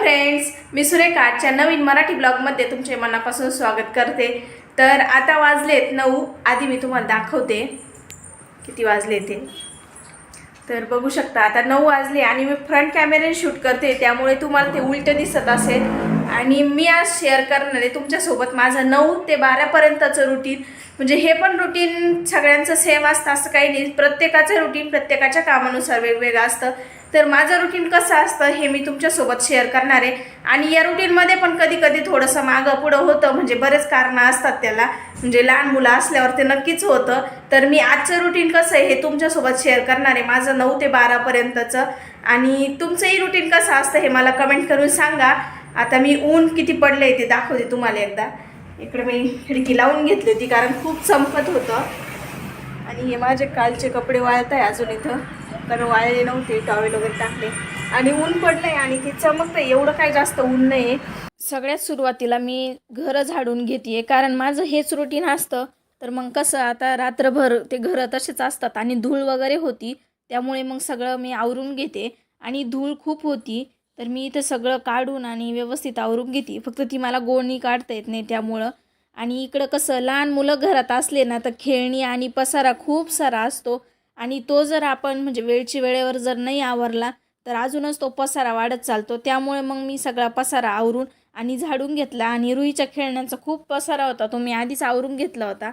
Friends मी सुरेखा आजच्या नवीन मराठी ब्लॉगमध्ये तुमचे मनापासून स्वागत करते. तर आता वाजलेत नऊ आधी मी तुम्हाला दाखवते. किती वाजले ते? तर बघू शकता आता नऊ वाजले आणि मी फ्रंट कॅमेऱ्याने शूट करते त्यामुळे तुम्हाला ते उलटं दिसत असेल. आणि मी आज शेअर करणार आहे तुमच्यासोबत माझं नऊ ते बारापर्यंतचं रुटीन म्हणजे हे पण रुटीन सगळ्यांचं सेम असतं असं काही नाही. प्रत्येकाचं रुटीन प्रत्येकाच्या कामानुसार वेगवेगळं असतं. तर माझं रुटीन कसं असतं हे मी तुमच्यासोबत शेअर करणार आहे. आणि या रुटीनमध्ये पण कधी कधी थोडंसं मागं पुढं होतं म्हणजे बरेच कारणं असतात त्याला. म्हणजे लहान मुलं असल्यावर ते नक्कीच होतं. तर मी आजचं रुटीन कसं आहे हे तुमच्यासोबत शेअर करणार आहे. माझं नऊ ते बारापर्यंतचं आणि तुमचंही रुटीन कसं असतं हे मला कमेंट करून सांगा. आता मी ऊन किती पडलं आहे ते दाखवते तुम्हाला एकदा. इकडे मी खिडकी लावून घेतली होती कारण खूप चमकत होतं. आणि हे माझे कालचे कपडे वाळत आहे अजून इथं. कारण वाळले नव्हते टॉवेल वगैरे टाकले. आणि ऊन पडलंय आणि ते चमकतंय एवढं काही जास्त ऊन नाही सगळ्यात सुरुवातीला मी घरं झाडून घेते कारण माझं हेच रुटीन असतं. तर मग कसं आता रात्रभर ते घरं तसेच असतात आणि धूळ वगैरे होती त्यामुळे मग सगळं मी आवरून घेते. आणि धूळ खूप होती तर मी इथं सगळं काढून आणि व्यवस्थित आवरून घेते. फक्त ती मला गोळणी काढता येत नाही त्यामुळं. आणि इकडं कसं लहान मुलं घरात असले ना तर खेळणी आणि पसारा खूप सारा असतो. आणि तो जर आपण म्हणजे वेळची वेळेवर जर नाही आवरला तर अजूनच तो पसारा वाढत चालतो. त्यामुळे मग मी सगळा पसारा आवरून आणि झाडून घेतला. आणि रुईच्या खेळण्यांचा खूप पसारा होता. तो मी आधीच आवरून घेतला होता.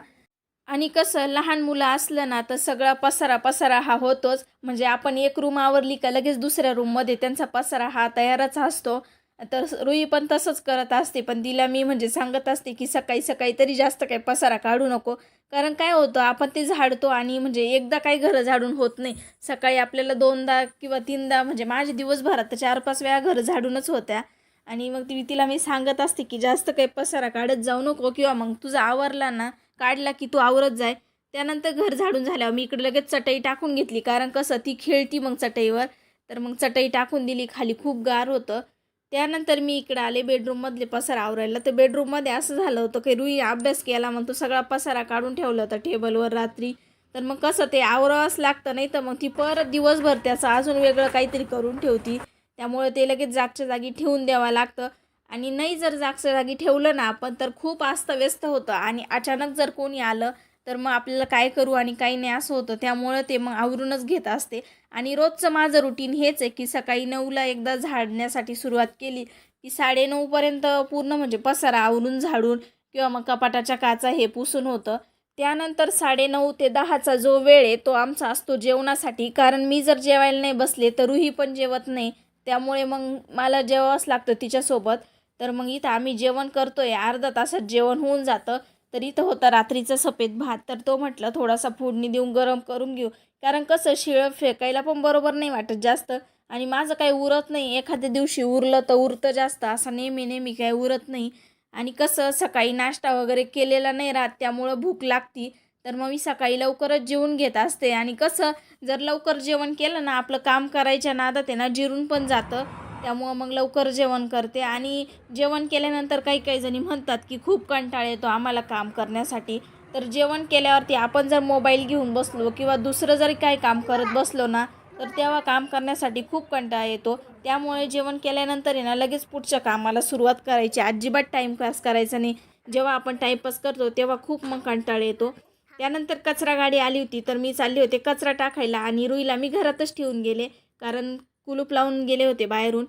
आणि कसं लहान मुलं असलं ना तर सगळा पसारा पसारा हा होतोच. म्हणजे आपण एक रूम आवरली का लगेच दुसऱ्या रूममध्ये त्यांचा पसारा हा तयारच असतो. तर रुई पण तसंच करत असते पण तिला मी म्हणजे सांगत असते की सकाळी सकाळी तरी जास्त काही पसारा काढू नको. कारण काय होतं आपण ते झाडतो आणि म्हणजे एकदा काही घरं झाडून होत नाही. सकाळी आपल्याला दोनदा किंवा तीनदा म्हणजे माझे दिवसभरात तर चार पाच वेळा घरं झाडूनच होत्या. आणि मग ती तिला मी सांगत असते की जास्त काही पसारा काढत जाऊ नको किंवा मग तुझा आवरला ना काढला की तू आवरत जाय. त्यानंतर घर झाडून झाल्यावर मी इकडे लगेच चटई टाकून घेतली. कारण कसं ती खेळती मग चटईवर. तर मग चटई टाकून दिली खाली खूप गार होतं. त्यानंतर मी इकडे आले बेडरूममधले पसारा आवरायला. तर बेडरूममध्ये असं झालं होतं की रुई अभ्यास केला मग तो सगळा पसारा काढून ठेवला होता टेबलवर रात्री. तर मग कसं ते आवरावंच लागतं नाही तर मग ती परत दिवसभर त्याचं अजून वेगळं काहीतरी करून ठेवती. त्यामुळे ते लगेच जागच्या जागी ठेवून द्यावं लागतं. आणि नाही जर जागच्या जागी ठेवलं ना आपण तर खूप अस्तव्यस्त होतं. आणि अचानक जर कोणी आलं तर मग आपल्याला काय करू आणि काही नाही असं होतं. त्यामुळं ते मग आवरूनच घेत असते. आणि रोजचं माझं रुटीन हेच आहे की सकाळी नऊला एकदा झाडण्यासाठी सुरुवात केली की साडेनऊपर्यंत पूर्ण म्हणजे पसारा आवरून झाडून किंवा मग कपाटाच्या काचा हे पुसून होतं. त्यानंतर साडेनऊ ते दहाचा जो वेळ आहे तो आमचा असतो जेवणासाठी. कारण मी जर जेवायला नाही बसले तर रुही पण जेवत नाही. त्यामुळे मग मला जेवावंच लागतं तिच्यासोबत. तर मग इथं आम्ही जेवण करतोय. अर्धा तासात जेवण होऊन जातं. तर इथं होता रात्रीचा सफेद भात. तर तो म्हटलं थोडासा फोडणी देऊन गरम करून घेऊ. कारण कसं शिळं फेकायला पण बरोबर नाही वाटत जास्त. आणि माझं काही उरत नाही. एखाद्या दिवशी उरलं तर उरतं जास्त. असं नेहमी नेहमी काही उरत नाही. आणि कसं सकाळी नाश्ता वगैरे केलेला नाही राहत. त्यामुळं भूक लागती. तर मग मी सकाळी लवकरच जेवून घेत असते. आणि कसं जर लवकर जेवण केलं ना आपलं काम करायच्या नादात आहे ना जिरून पण जातं. त्यामुळं मग लवकर जेवण करते. आणि जेवण केल्यानंतर काही काही जणी म्हणतात की खूप कंटाळ येतो आम्हाला काम करण्यासाठी. तर जेवण केल्यावरती आपण जर मोबाईल घेऊन बसलो किंवा दुसरं जरी काही काम करत बसलो ना तर तेव्हा काम करण्यासाठी खूप कंटाळा येतो. त्यामुळे जेवण केल्यानंतर आहे ना लगेच पुढच्या कामाला सुरुवात करायची. अजिबात टाईमपास करायचा नाही. जेव्हा आपण टाईमपास करतो तेव्हा खूप मग कंटाळा येतो. त्यानंतर कचरा गाडी आली होती तर मी चालले होते कचरा टाकायला आणि रुईला मी घरातच ठेवून गेले. कारण कुलूप लावून गेले होते बाहेरून.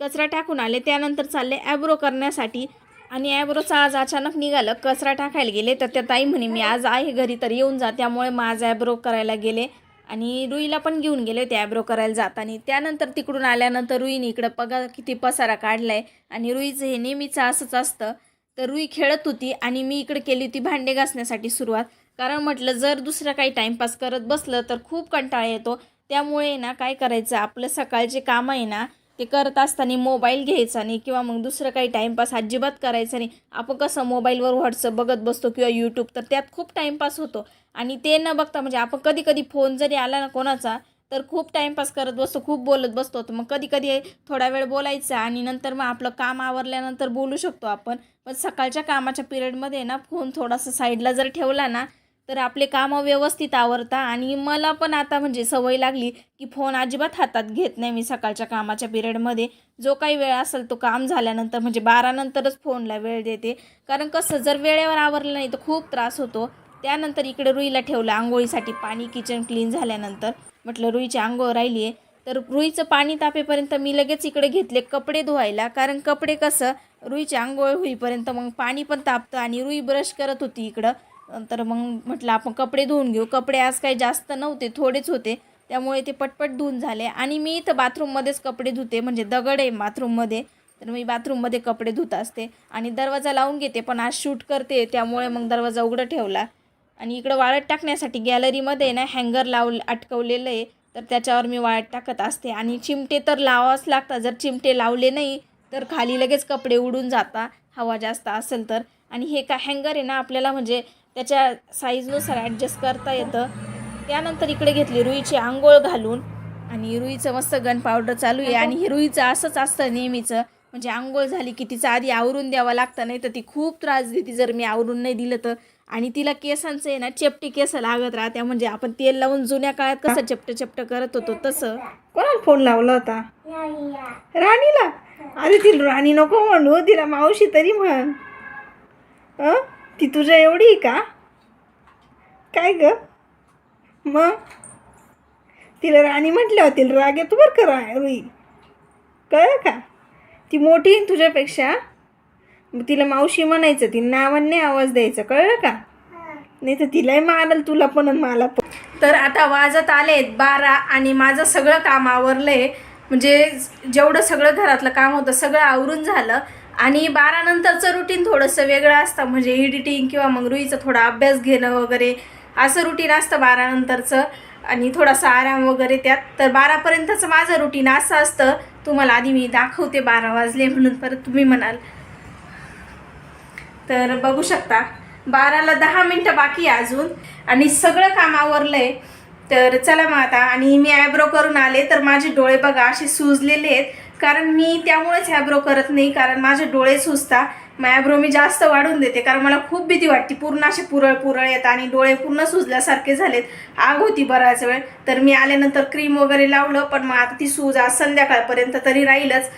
कचरा टाकून आले. त्यानंतर चालले ॲब्रो करण्यासाठी. आणि ॲब्रोचा आज अचानक निघालं. कचरा टाकायला गेले. तर त्या ताई म्हणे मी आज आहे घरी तर येऊन जा. त्यामुळे मग आज ॲब्रो करायला गेले. आणि रुईला पण घेऊन गेले होते ॲब्रो करायला जाताना त्यानंतर तिकडून आल्यानंतर रुईने इकडं बघा किती पसारा काढला आहे आणि रुईचं हे नेहमीचं असंच असतं. तर रुई खेळत होती आणि मी इकडे केली होती भांडे घासण्यासाठी सुरुवात. कारण म्हटलं जर दुसरं काही टाईमपास करत बसलं तर खूप कंटाळा येतो. त्यामुळे ना काय करायचं आपलं सकाळचे कामं आहे ना ते करत असताना मोबाईल घ्यायचा नाही किंवा मग दुसरं काही टाईमपास अजिबात करायचं नाही. आपण कसं मोबाईलवर व्हॉट्सअप बघत बसतो किंवा यूट्यूब तर त्यात खूप टाईमपास होतो. आणि ते न बघता म्हणजे आपण कधी कधी फोन जरी आला ना कोणाचा तर खूप टाईमपास करत बसतो खूप बोलत बसतो. तर मग कधी कधी थोडा वेळ बोलायचं आणि नंतर मग आपलं काम आवरल्यानंतर बोलू शकतो आपण. पण सकाळच्या कामाच्या पिरियडमध्ये ना फोन थोडासा साईडला जर ठेवला ना तर आपले कामं व्यवस्थित आवरता आणि मला पण आता म्हणजे सवय लागली की फोन अजिबात हातात घेत नाही मी सकाळच्या कामाच्या पिरियडमध्ये. जो काही वेळ असेल तो काम झाल्यानंतर म्हणजे बारानंतरच फोनला वेळ देते. कारण कसं जर वेळेवर आवरलं नाही तर खूप त्रास होतो. त्यानंतर इकडे रुईला ठेवलं आंघोळीसाठी पाणी किचन क्लीन झाल्यानंतर. म्हटलं रुईची आंघोळ राहिली आहे. तर रुईचं पाणी तापेपर्यंत मी लगेच इकडे घेतले कपडे धुवायला. कारण कपडे कसं रुईची आंघोळ होईपर्यंत मग पाणी पण तापतं आणि रुई ब्रश करत होती इकडं. तर मग म्हटलं आपण कपडे धुवून घेऊ. कपडे आज काही जास्त नव्हते थोडेच होते. त्यामुळे ते पटपट धुवून झाले. आणि मी इथं बाथरूममध्येच कपडे धुते म्हणजे दगड आहे बाथरूममध्ये तर मी बाथरूममध्ये कपडे धुत असते. आणि दरवाजा लावून घेते पण आज शूट करते त्यामुळे मग दरवाजा उघडं ठेवला. आणि इकडं वाळत टाकण्यासाठी गॅलरीमध्ये ना हँगर लाव अटकवलेलं आहे. तर त्याच्यावर मी वाळत टाकत असते. आणि चिमटे तर लावावंच लागतात. जर चिमटे लावले नाही तर खाली लगेच कपडे उडून जाता हवा जास्त असेल तर. आणि हे का हँगर आहे ना आपल्याला म्हणजे त्याच्या साईजनुसार ॲडजस्ट करता येतं. त्यानंतर इकडे घेतली रुईची आंघोळ घालून. आणि रुईचं मस्त गन पावडर चालू आहे. आणि हे रुईचं असंच असतं नेहमीचं. म्हणजे आंघोळ झाली की तिचं आधी आवरून द्यावं लागतं नाही तर ती खूप त्रास देते जर मी आवरून नाही दिलं तर. आणि तिला केसांचं आहे ना चेपटी केस लागत राहत्या. म्हणजे आपण तेल लावून जुन्या काळात कसं चपट चपट करत होतो तसं. कोणाला फोन लावला होता? राणीला? अरे ती राणी नको म्हणू तिला मावशी तरी म्हण. अ ती तुझ्या एवढी आहे का? काय ग? मग? तिला राणी म्हटल्यावर होतील राग येतो बरं का रा रुई? कळलं का? ती मोठी आहे तुझ्यापेक्षा? तिला मावशी म्हणायचं ती नावाने आवाज द्यायचा कळलं का? नाही तर तिलाही मारल तुला पण मला पण. तर आता वाजत आलेत बारा आणि माझं सगळं काम आवरलंय. म्हणजे जेवढं सगळं घरातलं काम होतं सगळं आवरून झालं. आणि बारानंतरचं रुटीन थोडंसं वेगळं असतं. म्हणजे एडिटिंग किंवा मग रुईचा थोडा अभ्यास घेणं वगैरे असं रुटीन असतं बारानंतरचं. आणि थोडासा आराम वगैरे त्यात. तर बारापर्यंतचं माझं रुटीन असं असतं. तुम्हाला आधी मी दाखवते बारा वाजले म्हणून परत तुम्ही म्हणाल. तर बघू शकता बाराला दहा मिनटं बाकी अजून. आणि सगळं काम आवरलं आहे तर चला मग आता. आणि मी आयब्रो करून आले तर माझे डोळे बघा असे सुजलेले आहेत. कारण मी त्यामुळेच आयब्रो करत नाही कारण माझे डोळे सुजता. मग आयब्रो मी जास्त वाढून देते कारण मला खूप भीती वाटते. पूर्ण असे पुरळ पुरळ येत आणि डोळे पूर्ण सुजल्यासारखे झालेत. आग होती बराच वेळ. तर मी आल्यानंतर क्रीम वगैरे लावलं पण मग आता ती सूज आज संध्याकाळपर्यंत तरी राहीलच.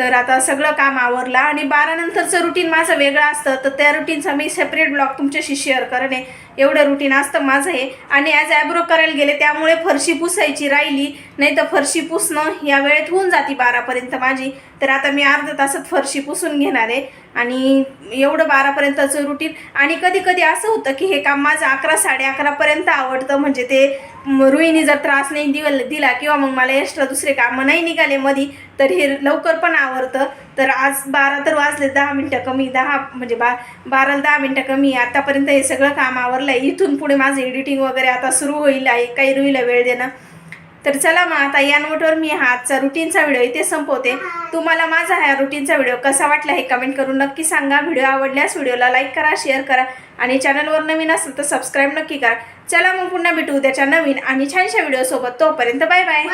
तर आता सगळं काम आवरलं आणि बारानंतरचं रुटीन माझं वेगळं असतं तर त्या रुटीनचा मी सेपरेट ब्लॉग तुमच्याशी शेअर करणे. एवढं रुटीन असतं माझं हे. आणि ॲज ॲब्रो करायला गेले त्यामुळे फरशी पुसायची राहिली. नाही तर फरशी पुसणं या वेळेत होऊन जाते बारापर्यंत माझी. तर आता मी अर्ध्या तासात फरशी पुसून घेणार आहे. आणि एवढं बारापर्यंतचं रुटीन आणि कधी कधी असं होतं की हे काम माझं अकरा साडे अकरापर्यंत आवडतं. म्हणजे ते रुईनी जर त्रास नाही दिवल दिला किंवा मग मला एक्स्ट्रा दुसरे कामं नाही निघाले मधी तर हे लवकर पण आवडतं तर आज बारा तर वाजले दहा मिनटं कमी दहा म्हणजे बा बाराला दहा मिनटं कमी आतापर्यंत हे सगळं काम आवरलं आहे इथून पुढे माझं एडिटिंग वगैरे आता सुरू होईल आहे. काही रुईला वेळ देणं. तर चला मग आता या नोटवर मी हा आजचा रुटीनचा व्हिडिओ इथे संपवते. तुम्हाला माझा हा रुटीनचा व्हिडिओ कसा वाटला हे कमेंट करून नक्की सांगा. व्हिडिओ आवडल्यास व्हिडिओला लाईक करा शेअर करा आणि चॅनलवर नवीन असेल तर सबस्क्राईब नक्की करा. चला मग पुन्हा भेटू उद्याच्या नवीन आणि छानशा व्हिडिओसोबत तोपर्यंत बाय बाय